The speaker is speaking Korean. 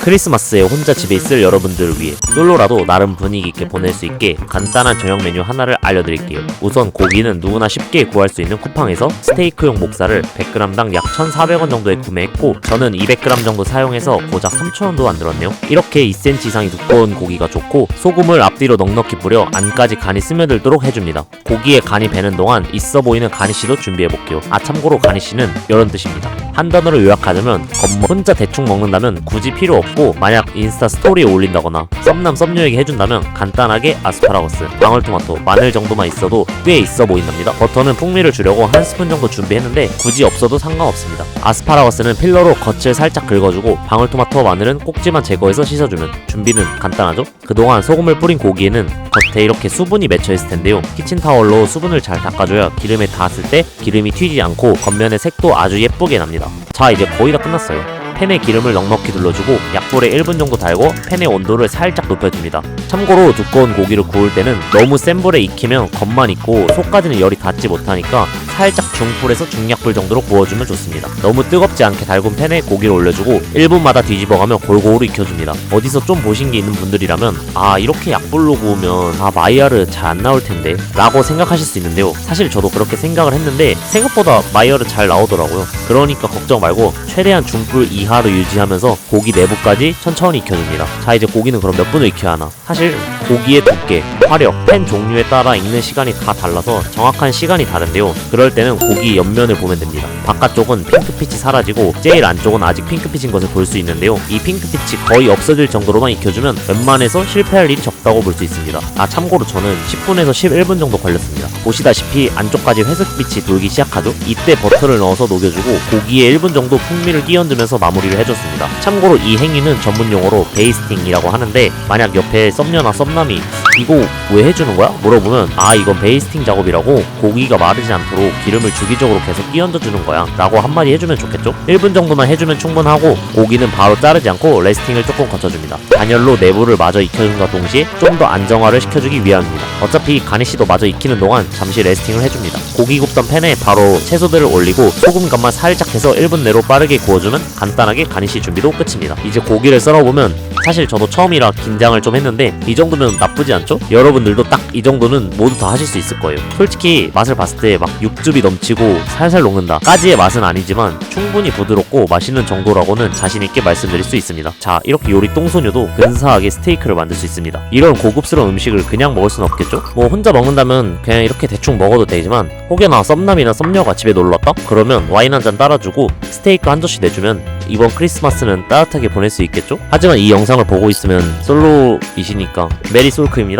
크리스마스에 혼자 집에 있을 여러분들을 위해 솔로라도 나름 분위기 있게 보낼 수 있게 간단한 저녁 메뉴 하나를 알려드릴게요. 우선 고기는 누구나 쉽게 구할 수 있는 쿠팡에서 스테이크용 목살을 100g당 약 1,400원 정도에 구매했고 저는 200g 정도 사용해서 고작 3,000원도 안 들었네요. 이렇게 2cm 이상이 두꺼운 고기가 좋고 소금을 앞뒤로 넉넉히 뿌려 안까지 간이 스며들도록 해줍니다. 고기에 간이 배는 동안 있어 보이는 가니쉬도 준비해볼게요. 아 참고로 가니쉬는 이런 뜻입니다. 한 단어로 요약하자면 겉멋 혼자 대충 먹는다면 굳이 필요 없고 만약 인스타 스토리에 올린다거나 썸남 썸녀에게 해준다면 간단하게 아스파라거스, 방울토마토, 마늘 정도만 있어도 꽤 있어 보인답니다. 버터는 풍미를 주려고 한 스푼 정도 준비했는데 굳이 없어도 상관없습니다. 아스파라거스는 필러로 겉을 살짝 긁어주고 방울토마토와 마늘은 꼭지만 제거해서 씻어주면 준비는 간단하죠? 그동안 소금을 뿌린 고기에는 겉에 이렇게 수분이 맺혀 있을 텐데요. 키친타월로 수분을 잘 닦아줘야 기름에 닿았을 때 기름이 튀지 않고 겉면의 색도 아주 예쁘게 납니다. 자 이제 거의 다 끝났어요. 팬에 기름을 넉넉히 둘러주고 약불에 1분 정도 달고 팬의 온도를 살짝 높여줍니다. 참고로 두꺼운 고기를 구울 때는 너무 센 불에 익히면 겉만 익고 속까지는 열이 닿지 못하니까 살짝 중불에서 중약불 정도로 구워주면 좋습니다. 너무 뜨겁지 않게 달군 팬에 고기를 올려주고 1분마다 뒤집어가며 골고루 익혀줍니다. 어디서 좀 보신 게 있는 분들이라면 아 이렇게 약불로 구우면 아 마이야르 잘 안 나올 텐데 라고 생각하실 수 있는데요. 사실 저도 그렇게 생각을 했는데 생각보다 마이야르 잘 나오더라고요. 그러니까 걱정 말고 최대한 중불 이하로 유지하면서 고기 내부까지 천천히 익혀줍니다. 자 이제 고기는 그럼 몇 분을 익혀야 하나? 사실 고기의 두께, 화력, 팬 종류에 따라 익는 시간이 다 달라서 정확한 시간이 다른데요. 그럴 때는 고기 옆면을 보면 됩니다. 바깥쪽은 핑크빛이 사라지고 제일 안쪽은 아직 핑크빛인 것을 볼 수 있는데요. 이 핑크빛이 거의 없어질 정도로만 익혀주면 웬만해서 실패할 일이 적다고 볼 수 있습니다. 아 참고로 저는 10분에서 11분 정도 걸렸습니다. 보시다시피 안쪽까지 회색빛이 돌기 시작하죠. 이때 버터를 넣어서 녹여주고 고기에 1분 정도 풍미를 끼얹으면서 마무리를 해줬습니다. 참고로 이 행위는 전문 용어로 베이스팅이라고 하는데 만약 옆에 썸녀나 썸남이 이거 왜 해주는 거야? 물어보면 아 이건 베이스팅 작업이라고 고기가 마르지 않도록 기름을 주기적으로 계속 끼얹어 주는 거야. 라고 한마디 해주면 좋겠죠? 1분 정도만 해주면 충분하고 고기는 바로 자르지 않고 레스팅을 조금 거쳐줍니다. 단열로 내부를 마저 익혀준과 동시에 좀 더 안정화를 시켜주기 위함입니다. 어차피 가니쉬도 마저 익히는 동안 잠시 레스팅을 해줍니다. 고기 굽던 팬에 바로 채소들을 올리고 소금 간만 살짝 해서 1분 내로 빠르게 구워주면 간단하게 가니쉬 준비도 끝입니다. 이제 고기를 썰어보면 사실 저도 처음이라 긴장을 좀 했는데 이 정도면 나쁘지 않 죠? 여러분들도 딱 이 정도는 모두 다 하실 수 있을 거예요. 솔직히 맛을 봤을 때 막 육즙이 넘치고 살살 녹는다. 까지의 맛은 아니지만 충분히 부드럽고 맛있는 정도라고는 자신 있게 말씀드릴 수 있습니다. 자, 이렇게 요리 똥소녀도 근사하게 스테이크를 만들 수 있습니다. 이런 고급스러운 음식을 그냥 먹을 수는 없겠죠? 뭐 혼자 먹는다면 그냥 이렇게 대충 먹어도 되지만 혹여나 썸남이나 썸녀가 집에 놀러 왔다? 그러면 와인 한 잔 따라주고 스테이크 한 접시 내주면 이번 크리스마스는 따뜻하게 보낼 수 있겠죠? 하지만 이 영상을 보고 있으면 솔로이시니까 메리 솔크입니다.